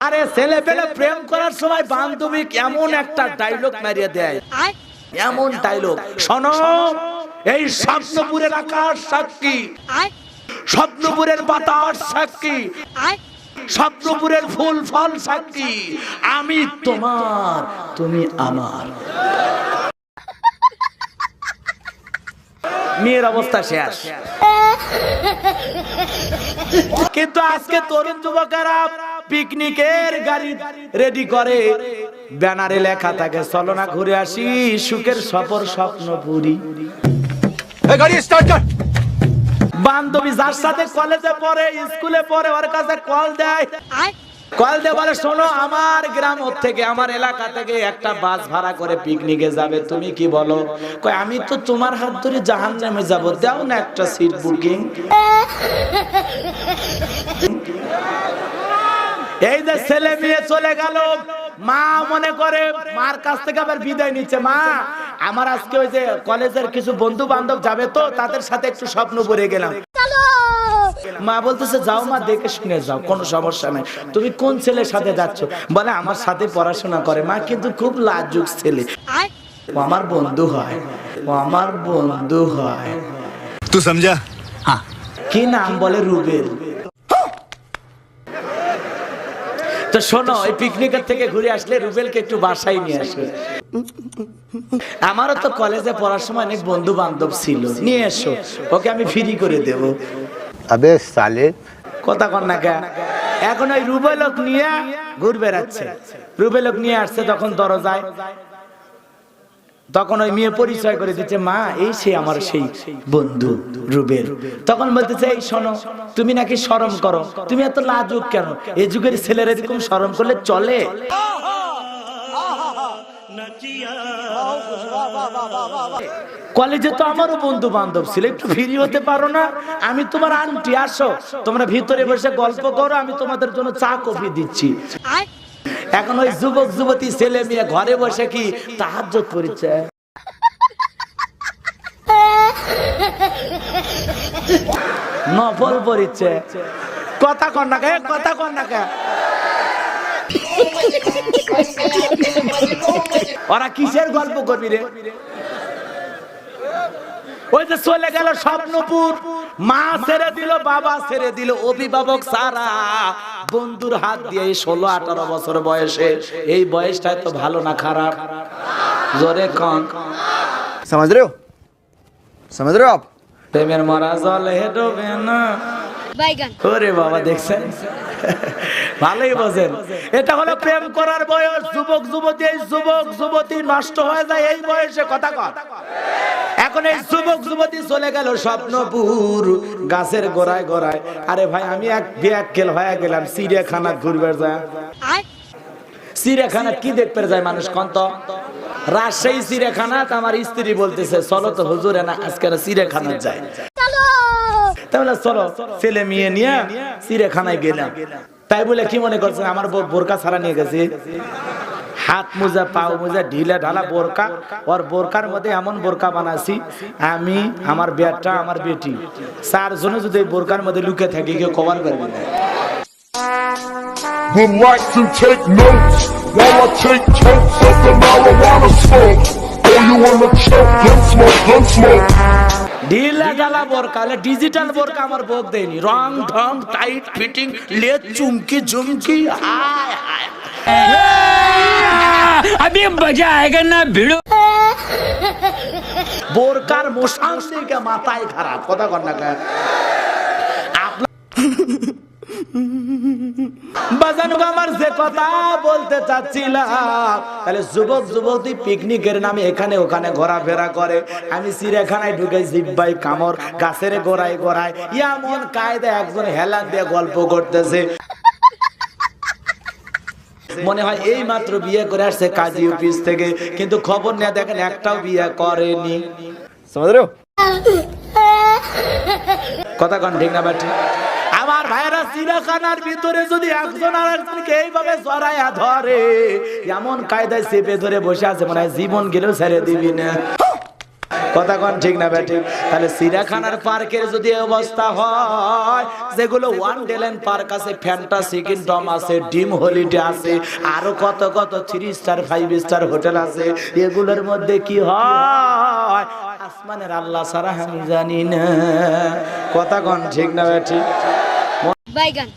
আরে ছেলে পেলে প্রেম করার সময় বান্ধবী এমন একটা ডায়লগ মারিয়ে দেয়। এমন ডায়লগ শোনো এই স্বপ্নপুরের আকাশ সাক্ষী। স্বপ্নপুরের বাতাস সাক্ষী। স্বপ্নপুরের ফুল ফল সাক্ষী। আমি তোমার তুমি আমার। মেয়ের অবস্থা শেষ। কিন্তু আজকে তরুণ যুবকেরা পিকনিকের গাড়ি রেডি করে। ব্যানারে লেখা থাকে চলো না ঘুরে আসি সুখের সফর স্বপ্ন পুরি। গাড়ি স্টার্ট কর। বান্ধবী যার সাথে কলেজে পড়ে স্কুলে পড়ে ওর কাছে কল দেয়। কল দিয়ে বলে শোনো আমার গ্রাম ওর থেকে আমার এলাকা থেকে একটা বাস ভাড়া করে পিকনিকে যাবে তুমি কি বলো? কয় আমি তো তোমার হাত ধরে জাহান নামে যাব দাও না একটা সিট বুকিং এই যে ছেলে মেয়ে চলে গেল মা মনে করে মার কাছ থেকে আবার বিদায় নিচ্ছে। মা আমার আজকে ওই যে কলেজের কিছু বন্ধু বান্ধব যাবে তো তাদের সাথে একটু স্বপ্ন পড়ে গেলাম। মা বলতেছে যাও মা দেখে শুনে যাও কোনো সমস্যা নাই। তুমি কোন ছেলের সাথে যাচ্ছ? বলে আমার সাথে পড়াশোনা করে। মা কিন্তু খুব লাজুক ছেলে। ও আমার বন্ধু হয় ও আমার বন্ধু হয়। তুই সমঝা হ্যাঁ। কি নাম বলে রুবেল? তো শোনো এই পিকনিকের থেকে ঘুরে আসলে রুবেলকে একটু বাসায় নিয়ে আসবে। আমারও তো কলেজে পড়ার সময় অনেক বন্ধু বান্ধব ছিল। নিয়ে এসো ওকে আমি ফ্রি করে দেব। আবে সালে। কথা কর না এখন ওই রুবেলক নিয়ে ঘুর বেড়াচ্ছে। রুবেলক নিয়ে আসছে তখন দরজায়। তখন ওই মেয়ে পরিচয় করে দিচ্ছে, মা, এই সে আমার সেই বন্ধু রুবেল। তখন বলতেছে, এই শোনো, তুমি নাকি শরম করো, তুমি এত লাজুক কেন? এই যুগের ছেলেরা এরকম শরম করলে চলে? কলেজে তো আমারও বন্ধু বান্ধব ছিল, একটু ফ্রি হতে পারো না। আমি তোমার আন্টি, আসো। তোমরা ভিতরে বসে গল্প করো, আমি তোমাদের জন্য চা কফি দিচ্ছি এখন ওই যুবক, যুবতী ছেলে মেয়ে ঘরে বসে কি তাহাজ্জত করেছে নফল পড়িচ্ছে কথা কন না কথা কন না ওরা কিসের গল্প করবি রে? ওই যে চলে গেল স্বপ্নপুর। মা ছেড়ে দিল, বাবা ছেড়ে দিল, অভিভাবক সারা। বন্ধুর হাত দিয়ে এই ষোলো আঠারো বছর বয়সে এই বয়সটাই তো ভালো না খারাপ? জোরে কন। সমাজ জলে বাবা দেখছেন? ভালোই বোঝেন। এটা প্রেম করার বয়স। যুবক যুবতী যুবক যুবতী নষ্ট হয়ে যায় এই বয়সে কথা কথা এখন এই যুবক যুবতী চলে গেল স্বপ্নপুর গাছের গোড়ায় গোড়ায়। আরে ভাই আমি এক বিয়াক্কেল হয়ে গেলাম চিড়িয়াখানা ঘুরবে যায়। চিড়িয়াখানা কি দেখতে যায় মানুষ কন্ত রাজশাহী চিড়িয়াখানা আমার স্ত্রী বলতেছে চলো তো হুজুরে না আজকে চিড়িয়াখানা যায়। তাহলে চলো ছেলে মেয়ে নিয়ে চিড়িয়াখানায় গেলাম। তাই বলে কি মনে করছেন আমার বোরকা ছাড়া নিয়ে গেছে? হাত মোজা পাও মোজা ঢিলা ঢালা বোরকা। ওর বোরকার মধ্যে এমন বোরকা বানাছি আমি আমার বেটা আমার বেটি। চারজনে যদি এই বোরকার মধ্যে লুকে থাকি কেউ কভার করবে না। Would like to take notes while I take totes of the marijuana smoke. Oh, you wanna choke, gun smoke, gun smoke. ঢিলা ঢালা বোরকা ডিজিটাল বোরকা আমার বোক দেয়নি। রং ঢং টাইট ফিটিং লেজ চুমকি ঝুমকি হায় হায়। अभी मजा आएगा ना भिड़ो বোরকার মোশান দিকে মাথায় খারাপ কথা কর না কে? আপনার- বাজানুগো আমার যে কথা বলতে চাচ্ছিলাম তাহলে যুবক যুবতী পিকনিকের নামে এখানে ওখানে ঘোরাফেরা করে আমি চিড়িয়াখানায় ঢুকে জিব্বাই কামড় গাছের গোড়ায় গোড়ায় এমন কায়দা একজন হেলান দিয়ে গল্প করতেছে মনে হয় এই মাত্র বিয়ে করে আসছে কাজী অফিস থেকে কিন্তু খবর নিয়ে দেখেন একটাও বিয়ে করেনি। কথা কন ঠিক না বাটি? আমার ভাইরা চিড়াখানার ভিতরে যদি একজন আর একজনকে এইভাবে জড়াইয়া ধরে এমন কায়দায় চেপে ধরে বসে আছে মনে হয় জীবন গেলেও ছেড়ে দিবি না। কথা কন ঠিক না ঠিক। তাহলে সিরাখানার পার্কের যদি অবস্থা হয়, যেগুলো ওয়ান ডেলেন পার্ক আছে, ফ্যান্টাসি কিংডম আছে, ডিম হলিডে আছে, আরও কত কত three star five star hotel আছে, এগুলোর মধ্যে কি হয়? আসমানের আল্লাহ সারা আমি জানি না। কথা কন ঠিক না ঠিক। বাইগান।